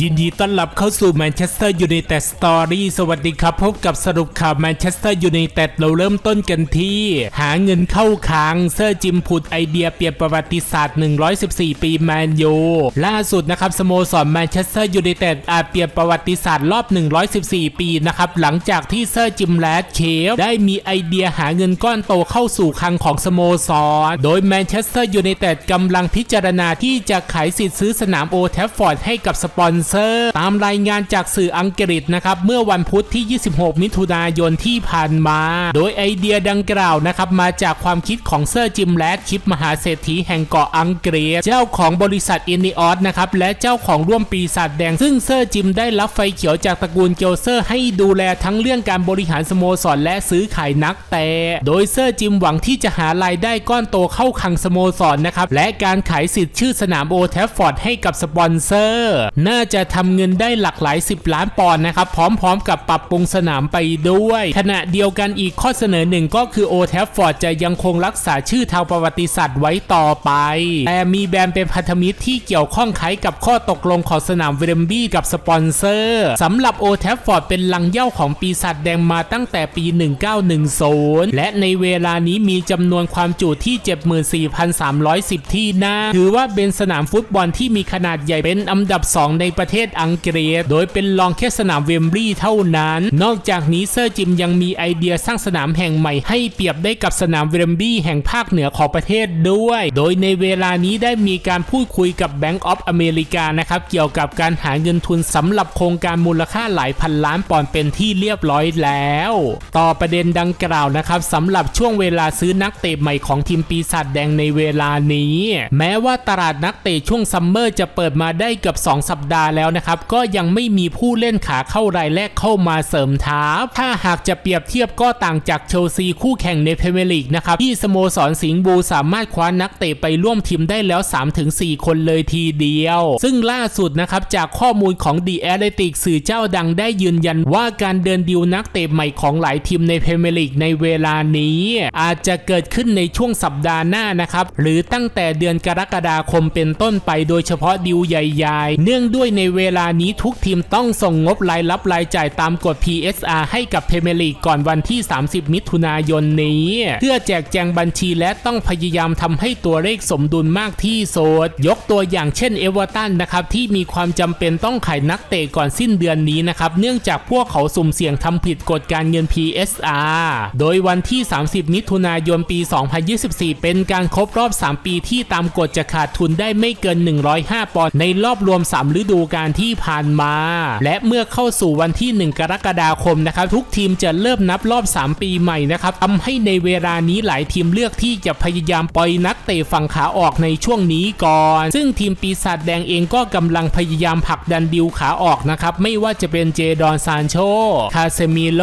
ยินดีต้อนรับเข้าสู่แมนเชสเตอร์ยูไนเต็ดสตอรี่สวัสดีครับ พบกับสรุปข่าวแมนเชสเตอร์ยูไนเต็ดเราเริ่มต้นกันที่ หาเงินเข้าค้างเซอร์จิมผุดไอเดียเปลี่ยนประวัติศาสตร์ 114 ปีแมนยูล่าสุดนะครับสโมสรแมนเชสเตอร์ยูไนเต็ดอาจเปลี่ยนประวัติศาสตร์รอบ 114 ปีนะครับหลังจากที่เซอร์จิมแลดเคฟได้มีไอเดียหาเงินก้อนโตเข้าสู่คลังของสโมสรโดยแมนเชสเตอร์ยูไนเต็ดกำลังพิจารณาที่จะขายสิทธิ์ซื้อสนามโอแทฟฟอร์ดให้กับสปอนเซอร์ ตามรายงานจากสื่ออังกฤษนะครับ เมื่อวันพุธที่ 26 มิถุนายนที่ผ่านมา โดยไอเดียดังกล่าวนะครับมาจากความคิดของเซอร์จิมแลดคิปมหาเศรษฐีแห่งเกาะอังกฤษ เจ้าของบริษัทอินนิออสนะครับและเจ้าของร่วมปีศาจแดง ซึ่งเซอร์จิมได้รับไฟเขียวจากตระกูลเกลเซอร์ ให้ดูแลทั้งเรื่องการบริหารสโมสรและซื้อขายนักเตะโดยเซอร์จิมหวังที่จะหารายได้ก้อนโตเข้าคังสโมสรนะครับและการขายสิทธิ์ชื่อสนามโอแทฟฟอร์ดให้กับสปอนเซอร์ น่าจะทำเงินได้หลากหลาย 10 ล้านปอนด์นะครับ พร้อมๆ กับปรับปรุงสนามไปด้วย ขณะเดียวกันอีกข้อเสนอหนึ่งก็คือโอแทฟฟอร์ดจะยังคงรักษาชื่อทางประวัติศาสตร์ไว้ต่อไป แต่มีแบรนด์เป็นพันธมิตรที่เกี่ยวข้องคล้ายกับข้อตกลงของสนามเวมบลีย์กับสปอนเซอร์สำหรับโอแทฟฟอร์ดเป็นลังเย้าของปีศาจแดงมาตั้งแต่ปี 1910 และในเวลานี้มีจำนวนความจุที่ 74,310 ที่นั่งถือว่าเป็นสนามฟุตบอลที่มีขนาดใหญ่เป็นอันดับ 2 ในประเทศอังกฤษ โดยเป็นรองแค่สนามเวมบลีย์เท่านั้น นอกจากนี้เซอร์จิมยังมีไอเดียสร้างสนามแห่งใหม่ให้เปรียบได้กับสนามเวมบลีย์แห่งภาคเหนือของประเทศด้วย โดยในเวลานี้ได้มีการพูดคุยกับ Bank of America นะครับเกี่ยวกับการหาเงินทุนสำหรับโครงการมูลค่าหลายพันล้านปอนด์เป็นที่เรียบร้อยแล้ว ต่อประเด็นดังกล่าวนะครับสำหรับช่วงเวลาซื้อนักเตะใหม่ของทีมปีศาจแดงในเวลานี้ แม้ว่าตลาดนักเตะช่วงซัมเมอร์จะเปิดมาได้เกือบ2 สัปดาห์แล้วนะครับ ก็ยังไม่มีผู้เล่นขาเข้ารายแรกเข้ามาเสริมทัพถ้าหากจะเปรียบเทียบก็ต่างจากเชลซีคู่แข่งในพรีเมียร์ลีกนะครับ ที่สโมสรสิงห์บูสามารถคว้านักเตะไปร่วมทีมได้แล้ว 3-4 คนเลยทีเดียว ซึ่งล่าสุดนะครับ จากข้อมูลของ The Athletic สื่อเจ้าดังได้ยืนยันว่าการเดินดิวนักเตะใหม่ของหลายทีมในพรีเมียร์ลีกในเวลานี้ อาจจะเกิดขึ้นในช่วงสัปดาห์หน้านะครับ หรือตั้งแต่เดือนกรกฎาคมเป็นต้นไปโดยเฉพาะดิวใหญ่ ๆ เนื่องด้วยในเวลานี้ทุกทีมต้องส่งงบรายรับรายจ่ายตามกฎ PSR ให้กับพเมียร์ลีกก่อนวันที่ 30 มิถุนายนนี้ เพื่อแจกแจงบัญชีและต้องพยายามทำให้ตัวเลขสมดุลมากที่สุดยกตัวอย่างเช่นเอเวอร์ตันนะครับที่มีความจำเป็นต้องขายนักเตะก่อนสิ้นเดือนนี้นะครับเนื่องจากพวกเขาสุ่มเสี่ยงทำผิดกฎการเงิน PSR โดยวันที่ 30 มิถุนายนปี 2024 เป็นการครบรอบ 3 ปีที่ตามกฎจะขาดทุนได้ไม่เกิน 105 ปอนด์ในรอบรวม 3 ฤดูกาลที่ผ่านมา และเมื่อเข้าสู่วันที่ 1 กรกฎาคมนะครับทุกทีมจะเริ่มนับรอบ 3 ปีใหม่นะครับทำให้ในเวลานี้หลายทีมเลือกที่จะพยายามปล่อยนักเตะฝั่งขาออกในช่วงนี้ก่อน ซึ่งทีมปีศาจแดงเองก็กำลังพยายามผลักดันดิวขาออกนะครับไม่ว่าจะเป็นเจดอนซานโชคาเซมิโล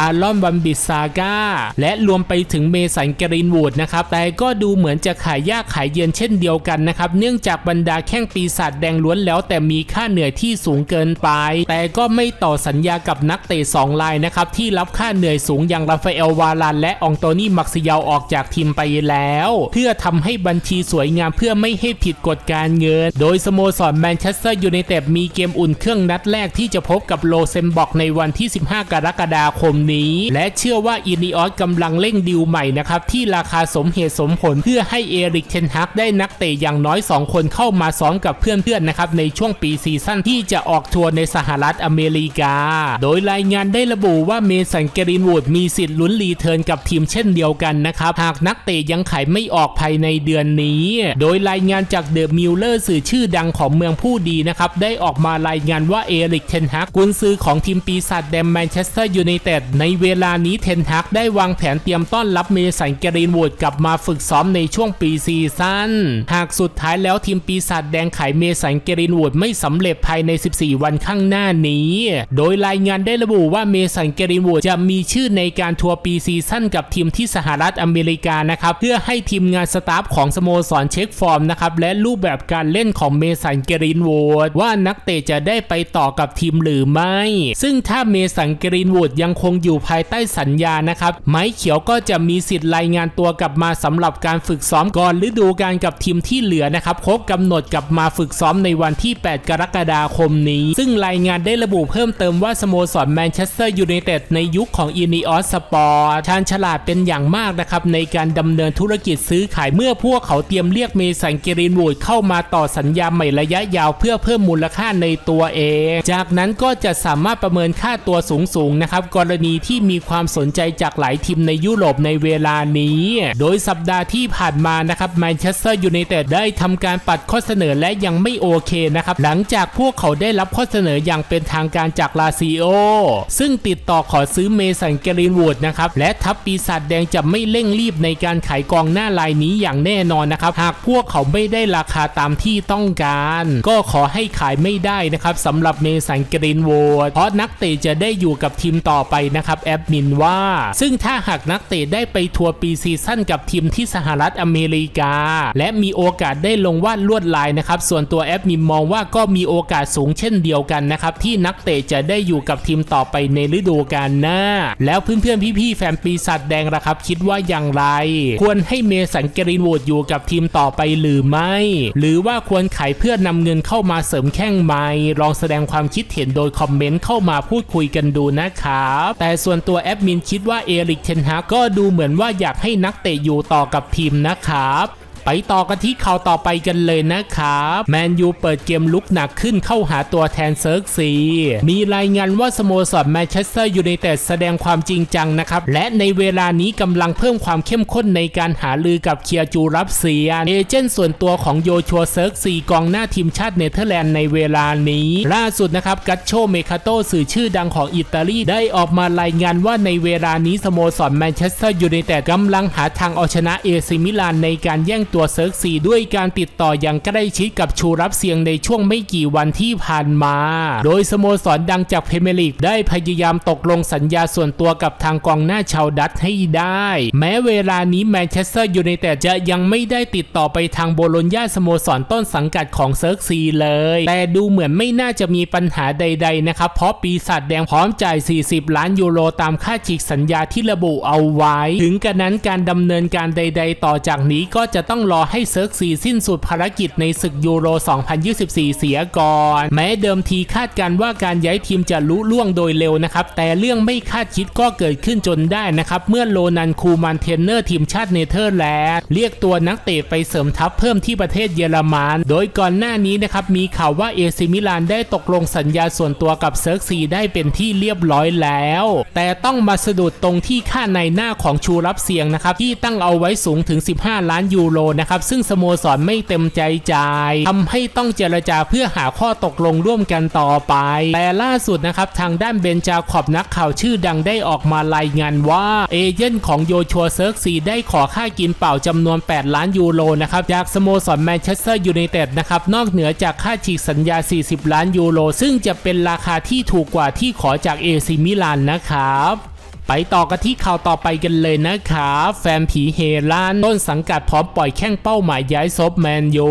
อารอนบัมบิสซาก้า และรวมไปถึงเมสันกรินวูดนะครับ แต่ก็ดูเหมือนจะขายยากขายเย็นเช่นเดียวกันนะครับ เนื่องจากบรรดาแข้งปีศาจแดงล้วนแล้วแต่มีค่าเหนื่อยที่สูงเกินไป แต่ก็ไม่ต่อสัญญากับนักเตะสองรายนะครับที่รับค่าเหนื่อยสูงอย่างราฟาเอลวาลานและองโตนี่มักซิยาออกจากทีมไปแล้ว เพื่อทำให้บัญชีสวยงามเพื่อไม่ให้ผิดกฎการเงิน โดยสโมสรแมนเชสเตอร์ยูไนเต็ดมีเกมอุ่นเครื่องนัดแรกที่จะพบกับโลเซมบอกในวันที่ 15 กรกฎาคมนี้ และเชื่อว่าอินิออสกำลังเร่งดิวใหม่นะครับที่ราคาสมเหตุสมผลเพื่อให้เอริกเทนฮักได้นักเตะอย่างน้อย 2 คนเข้ามาซ้อมกับเพื่อนๆนะครับในช่วงปีซีซั่นที่จะออกทัวร์ในสหรัฐอเมริกา โดยรายงานได้ระบุว่าเมสันเกรินวูดมีสิทธิ์ลุ้นรีเทิร์นกับทีมเช่นเดียวกันนะครับ หากนักเตะยังขายไม่ออกภายในเดือนนี้ โดยรายงานจากเดอะมิลเลอร์สื่อชื่อดังของเมืองผู้ดีนะครับ ได้ออกมารายงานว่าเอริกเทนฮักกุนซือของทีมปีศาจแดงแมนเชสเตอร์ยูไนเต็ดในเวลานี้เทนฮักได้วางแผนเตรียมต้อนรับเมสันเกรินวูดกลับมาฝึกซ้อมในช่วงปีซีซั่นหากสุดท้ายแล้วทีมปีศาจแดงขายเมสันเกรินวูดไม่สำำเร็จภายใน 14 วันข้างหน้านี้ โดยรายงานได้ระบุว่าเมสันเกรินวูดจะมีชื่อในการทัวร์ปีซีซั่นกับทีมที่สหรัฐอเมริกานะครับเพื่อให้ทีมงานสตาฟของสโมสรเช็คฟอร์มนะครับและรูปแบบการเล่นของเมสันเกรินวูดว่านักเตะจะได้ไปต่อกับทีมหรือไม่ ซึ่งถ้าเมสันเกรินวูดยังคงอยู่ภายใต้สัญญานะครับไม้เขียวก็จะมีสิทธิ์รายงานตัวกลับมาสำหรับการฝึกซ้อมก่อนฤดูกาลกับทีมที่เหลือนะครับครบกำหนดกลับมาฝึกซ้อมในวันที่ 8 กรรกฎาคมนี้ ซึ่งรายงานได้ระบุเพิ่มเติมว่าสโมสรแมนเชสเตอร์ยูไนเต็ดในยุคของอินีออสสปอร์ชาญฉลาดเป็นอย่างมากนะครับในการดำเนินธุรกิจซื้อขายเมื่อพวกเขาเตรียมเรียกเมสันเกรินวูดเข้ามาต่อสัญญาใหม่ระยะยาวเพื่อเพิ่มมูลค่าในตัวเอง จากนั้นก็จะสามารถประเมินค่าตัวสูงๆนะครับกรณีที่มีความสนใจจากหลายทีมในยุโรปในเวลานี้ โดยสัปดาห์ที่ผ่านมานะครับแมนเชสเตอร์ยูไนเต็ดได้ทำการปัดข้อเสนอและยังไม่โอเคนะครับหลังจากพวกเขาได้รับข้อเสนออย่างเป็นทางการจากลาซิโอ ซึ่งติดต่อขอซื้อเมสันเกรินวูดนะครับ และทัพปีศาจแดงจะไม่เร่งรีบในการขายกองหน้ารายนี้อย่างแน่นอนนะครับ หากพวกเขาไม่ได้ราคาตามที่ต้องการ ก็ขอให้ขายไม่ได้นะครับสำหรับเมสันเกรินวูดเพราะนักเตะจะได้อยู่กับทีมต่อไปนะครับแอดมินว่า ซึ่งถ้าหากนักเตะได้ไปทัวร์ปีซีซั่นกับทีมที่สหรัฐอเมริกา และมีโอกาสได้ลงวาดลวดลายนะครับส่วนตัวแอดมินมองว่าก็มีีโอกาสสูงเช่นเดียวกันนะครับที่นักเตะจะได้อยู่กับทีมต่อไปในฤดูกาลหน้า แล้วเพื่อนๆพี่ๆแฟนปีศาจแดงละครับ คิดว่าอย่างไร ควรให้เมสันเกรินวูดอยู่กับทีมต่อไปหรือไม่ หรือว่าควรขายเพื่อนำเงินเข้ามาเสริมแข้งไหมลองแสดงความคิดเห็นโดยคอมเมนต์เข้ามาพูดคุยกันดูนะครับ แต่ส่วนตัวแอดมินคิดว่าเอริกเทนฮาก็ดูเหมือนว่าอยากให้นักเตะอยู่ต่อกับทีมนะครับ ไปต่อกันที่ข่าวต่อไปกันเลยนะครับแมนยูเปิดเกมลุกหนักขึ้นเข้าหาตัวแทนเซิร์กซี มีรายงานว่าสโมสรแมนเชสเตอร์ยูไนเต็ดแสดงความจริงจังนะครับ และในเวลานี้กำลังเพิ่มความเข้มข้นในการหาลือกับเคียจูรับเซียเอเจนต์ส่วนตัวของโยชัวเซิร์กซีกองหน้าทีมชาติเนเธอร์แลนด์ในเวลานี้ ล่าสุดนะครับกัตโชเมคาโตสื่อชื่อดังของอิตาลีได้ออกมารายงานว่าในเวลานี้สโมสรแมนเชสเตอร์ยูไนเต็ดกำลังหาทางเอาชนะเอซิมิลานในการแย่งตัวเซิร์กซีด้วยการติดต่ออย่างใกล้ชิดกับชูรับเสียงในช่วงไม่กี่วันที่ผ่านมา โดยสโมสรดังจากพเมร์ลีกได้พยายามตกลงสัญญาส่วนตัวกับทางกองหน้าชาวดัตให้ได้ แม้เวลานี้แมนเชสเตอร์ยูไนเต็ดจะยังไม่ได้ติดต่อไปทางโบโลญญาสโมสรต้นสังกัดของเซิร์กซีเลย แต่ดูเหมือนไม่น่าจะมีปัญหาใด ๆ นะครับ เพราะปีศาจแดงพร้อมจ่าย 40 ล้านยูโรตามค่าฉีกสัญญาที่ระบุเอาไว้ ถึงกระนั้นการดำเนินการใด ๆ ต่อจากนี้ก็จะต้องรอให้เซิร์กซีสิ้นสุดภารกิจในศึกยูโร 2024 เสียก่อน แม้เดิมทีคาดการว่าการย้ายทีมจะลุล่วงโดยเร็วนะครับ แต่เรื่องไม่คาดคิดก็เกิดขึ้นจนได้นะครับ เมื่อโลนันคูมันเทนเนอร์ทีมชาติเนเธอร์แลนด์เรียกตัวนักเตะไปเสริมทัพเพิ่มที่ประเทศเยอรมัน โดยก่อนหน้านี้นะครับมีข่าวว่าเอซิมิลานได้ตกลงสัญญาส่วนตัวกับเซิร์กซีได้เป็นที่เรียบร้อยแล้ว แต่ต้องมาสะดุดตรงที่ค่าในหน้าของชูรับเสียงนะครับที่ตั้งเอาไว้สูงถึง 15 ล้านยูโรนะครับซึ่งสโมสรไม่เต็มใจจ่ายทำให้ต้องเจรจาเพื่อหาข้อตกลงร่วมกันต่อไป แต่ล่าสุดนะครับทางด้านเบนจาขอบนักข่าวชื่อดังได้ออกมารายงานว่าเอเจนต์ของโยชัวเซิร์กซีได้ขอค่ากินเปล่าจำนวน 8 ล้านยูโรนะครับจากสโมสรแมนเชสเตอร์ยูไนเต็ดนะครับนอกเหนือจากค่าฉีกสัญญา 40 ล้านยูโรซึ่งจะเป็นราคาที่ถูกกว่าที่ขอจากเอซิมิลานนะครับ ไปต่อกันที่ข่าวต่อไปกันเลยนะครับแฟนผีเฮลันต้นสังกัดพร้อมปล่อยแข้งเป้าหมายย้ายซบแมนยู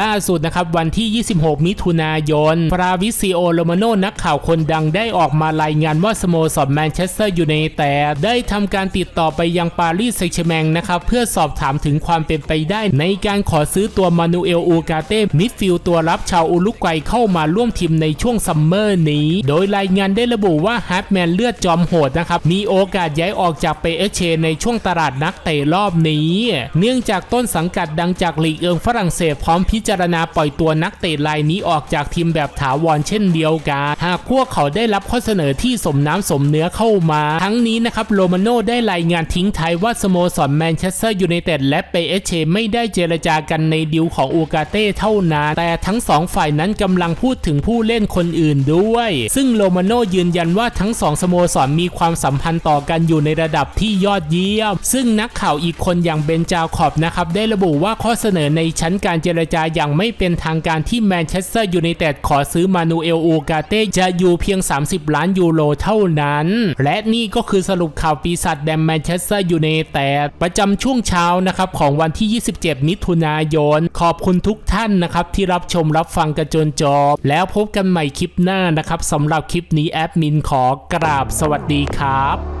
ล่าสุดนะครับวันที่ 26 มิถุนายนฟราวิซิโอโรมาโนนักข่าวคนดังได้ออกมารายงานว่าสโมสรแมนเชสเตอร์ยูไนเต็ดได้ทำการติดต่อไปยังปารีสแซงต์แชแมงนะครับเพื่อสอบถามถึงความเป็นไปได้ ในการขอซื้อตัวมานูเอลอูกาเต้มิดฟิลตัวรับชาวอุรุกวัยเข้ามาร่วมทีมในช่วงซัมเมอร์นี้ โดยรายงานได้ระบุว่าฮาร์ดแมนเลือดจอมโหดนะครับมีโโอกาสย้ายออกจากเปเอเชในช่วงตลาดนักเตะรอบนี้ เนื่องจากต้นสังกัดดังจากลีกเอิงฝรั่งเศสพร้อมพิจารณาปล่อยตัวนักเตะรายนี้ออกจากทีมแบบถาวรเช่นเดียวกัน หากพวกเขาได้รับข้อเสนอที่สมน้ำสมเนื้อเข้ามา ทั้งนี้นะครับโรมาโน่ได้รายงานทิ้งท้ายว่าสโมสรแมนเชสเตอร์ยูไนเต็ดและเปเอเชไม่ได้เจรจากันในดิวของอูกาเต้เท่านั้นแต่ทั้งสองฝ่ายนั้นกำลังพูดถึงผู้เล่นคนอื่นด้วย ซึ่งโรมาโน่ยืนยันว่าทั้งสองสโมสรมีความสัมพันธ์ต่อกันอยู่ในระดับที่ยอดเยี่ยม ซึ่งนักข่าวอีกคนอย่างเบนจาขอบนะครับได้ระบุว่าข้อเสนอในชั้นการเจรจาอย่างไม่เป็นทางการที่แมนเชสเตอร์ยูไนเต็ดขอซื้อมานูเอลโอกาเต้จะอยู่เพียง 30 ล้านยูโรเท่านั้น และนี่ก็คือสรุปข่าวปีศาจแดมแมนเชสเตอร์ยูไนเต็ดประจำช่วงเช้านะครับของวันที่ 27 มิถุนายน ขอบคุณทุกท่านนะครับที่รับชมรับฟังกันจนจบ แล้วพบกันใหม่คลิปหน้านะครับสำหรับคลิปนี้แอดมินขอกราบสวัสดีครับ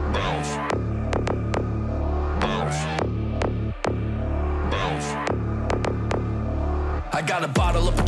I got a bottle of